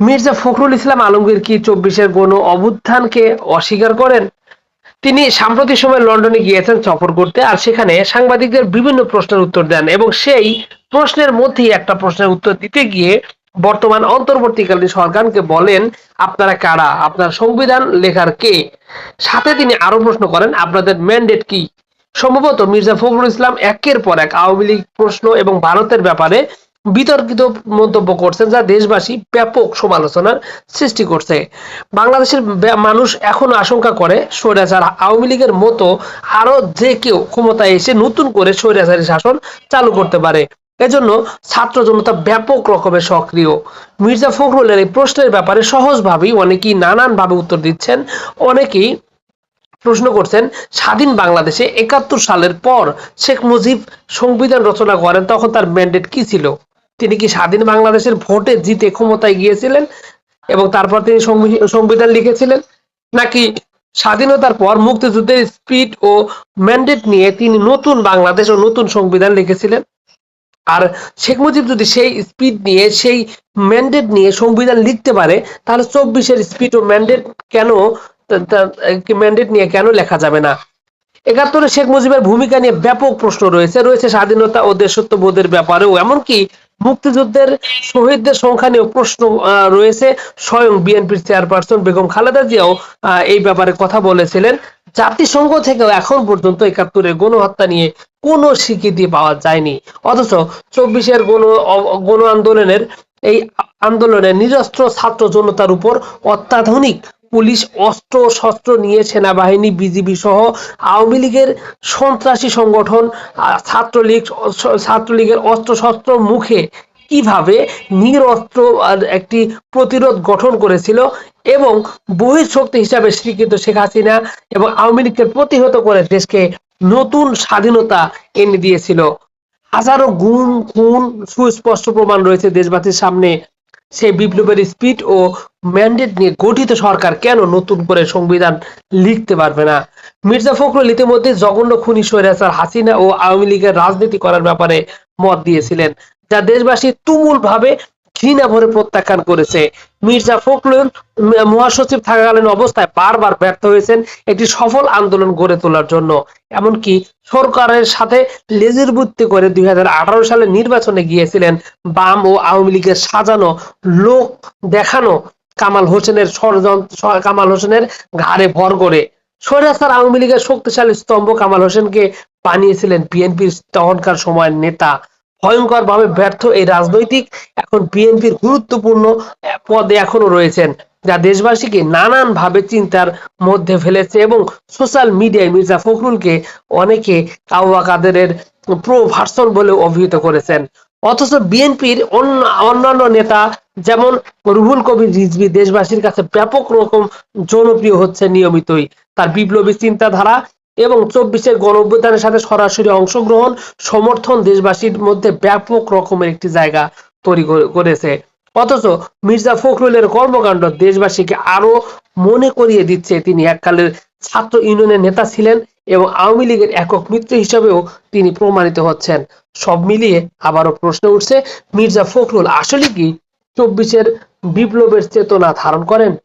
মির্জা ফখরুল ইসলাম আলমগীর কি চব্বিশের গণ অভ্যুত্থানকে অস্বীকার করেন? তিনি সাম্প্রতিক সময় লন্ডনে গিয়েছেন সফর করতে আর সেখানে সাংবাদিকদের বিভিন্ন প্রশ্নের উত্তর দেন এবং সেই প্রশ্নের মধ্যেই একটা প্রশ্নের উত্তর দিতে গিয়ে বর্তমান অন্তর্বর্তীকালীন সরকারকে বলেন, আপনারা কারা? আপনার সংবিধান লেখার কে? সাথে তিনি আরও প্রশ্ন করেন, আপনাদের ম্যান্ডেট কি? সম্ভবত মির্জা ফখরুল ইসলাম একের পর এক আওয়ামী লীগ প্রশ্ন এবং ভারতের ব্যাপারে বিতর্কিত মন্তব্য করছেন যা দেশবাসী ব্যাপক সমালোচনার সৃষ্টি করছে। বাংলাদেশের মানুষ এখনও আশঙ্কা করে স্বৈরাচার। আওয়ামী লীগের মতো আরও যে কেউ ক্ষমতায় এসে নতুন করে স্বৈরাচারী শাসন চালু করতে পারে। এজন্য ছাত্র জনতা ব্যাপক রকমের সক্রিয়। মির্জা ফখরুলের এই প্রশ্নের ব্যাপারে সহজভাবেই অনেকেই নানানভাবে উত্তর দিচ্ছেন। অনেকেই প্রশ্ন করছেন, স্বাধীন বাংলাদেশে একাত্তর সালের পর শেখ মুজিব সংবিধান রচনা করেন, তখন তার ম্যান্ডেট কি ছিল? তিনি কি স্বাধীন বাংলাদেশের ভোটে জিতে ক্ষমতায় গিয়েছিলেন এবং তারপর তিনি সংবিধান লিখেছিলেন? নাকি স্বাধীনতার পর মুক্তিযুদ্ধের স্পিড ও ম্যান্ডেট নিয়ে তিনি নতুন বাংলাদেশ ও নতুন সংবিধান লিখেছিলেন? আর শেখ মুজিব যদি সেই স্পিড নিয়ে, সেই ম্যান্ডেট নিয়ে সংবিধান লিখতে পারে, তাহলে চব্বিশের স্পিড ও ম্যান্ডেট কেন ম্যান্ডেট নিয়ে কেন লেখা যাবে না? একাত্তরে শেখ মুজিবের ভূমিকা নিয়ে ব্যাপক প্রশ্ন রয়েছে। রয়েছে স্বাধীনতা ও দেশত্ববোধের ব্যাপারেও। এমনকি মুক্তিযুদ্ধের শহীদদের সংখ্যা নিয়েও প্রশ্ন রয়েছে। স্বয়ং বিএনপির চেয়ারপারসন বেগম খালেদা জিয়াও এই ব্যাপারে কথা বলেছিলেন। জাতিসংঘ থেকেও এখন পর্যন্ত একাত্তরের গণহত্যা নিয়ে কোনো স্বীকৃতি পাওয়া যায়নি। অথচ চব্বিশের গণ গণ আন্দোলনের, এই আন্দোলনে নিরস্ত্র ছাত্র জনতার উপর অত্যাধুনিক পুলিশ অস্ত্র শস্ত্র নিয়ে সেনাবাহিনী, বিজিবি সহ আওয়ামী লীগের সন্ত্রাসী সংগঠন ছাত্রলীগ ছাত্রলীগের অস্ত্র শস্ত্র মুখে কীভাবে নিরস্ত্র একটি প্রতিরোধ গঠন করেছিল এবং বহিঃশক্তি হিসাবে স্বীকৃত শেখ হাসিনা এবং আওয়ামী লীগকে প্রতিহত করে দেশকে নতুন স্বাধীনতা এনে দিয়েছিল। হাজারো গুণ খুন, সুস্পষ্ট প্রমাণ রয়েছে দেশবাসীর সামনে। সেই বিপ্লবের স্পিড ও ম্যান্ডেট নিয়ে গঠিত সরকার কেন নতুন করে সংবিধান লিখতে পারবে না? মির্জা ফখরুল ইতিমধ্যে জঘন্য খুনি সৈরাসার হাসিনা ও আওয়ামী লীগের রাজনীতি করার ব্যাপারে মত দিয়েছিলেন, যা দেশবাসী তুমুল ভাবে ঘৃণা ভরে প্রত্যাখ্যান করেছে। মির্জা ফখরুল মহাসচিব থাকাকালীন অবস্থায় বারবার ব্যর্থ হয়েছেন একটি সফল আন্দোলন গড়ে তোলার জন্য। এমনকি সরকারের সাথে লেজের বুদ্ধি করে দুই হাজার সালে নির্বাচনে গিয়েছিলেন। বাম ও আওয়ামী লীগের সাজানো লোক দেখানো কামাল হোসেনের ষড়যন্ত্র কামাল হোসেনের ঘাড়ে ভর করে। স্বৈরাচার আওয়ামী লীগের শক্তিশালী স্তম্ভ কামাল হোসেনকে বানিয়েছিলেন বিএনপির তখনকার সময়ের নেতা। ভয়ঙ্কর ভাবে ব্যর্থ এই রাজনৈতিক এখন বিএনপির গুরুত্বপূর্ণ পদে এখনও রয়েছেন, যা দেশবাসীকে নানান ভাবে চিন্তার মধ্যে ফেলেছে এবং সোশ্যাল মিডিয়ায় মির্জা ফখরুলকে অনেকে কাউয়া কাদেরের প্রো ভার্সন বলে অভিহিত করেছেন। অথচ বিএনপির অন্য, অন্যান্য নেতা যেমন রুহুল কবির রিজভি দেশবাসীর কাছে ব্যাপক রকম জনপ্রিয় হচ্ছে নিয়মিতই। তার বিপ্লবী চিন্তাধারা এবং চব্বিশের গণ অভ্যুত্থানের সাথে সরাসরি অংশগ্রহণ, সমর্থন দেশবাসীর মধ্যে ব্যাপক রকমের একটি জায়গা তৈরি করে- করেছে। অথচ মির্জা ফখরুলের কর্মকাণ্ড দেশবাসীকে আরও মনে করিয়ে দিচ্ছে। তিনি এককালের ছাত্র ইউনিয়নের নেতা ছিলেন এবং আওয়ামী লীগের একক মিত্র হিসেবেও তিনি প্রমাণিত হচ্ছেন। সব মিলিয়ে আবারও প্রশ্ন উঠছে, মির্জা ফখরুল আসলে কি চব্বিশের বিপ্লবের চেতনা ধারণ করেন?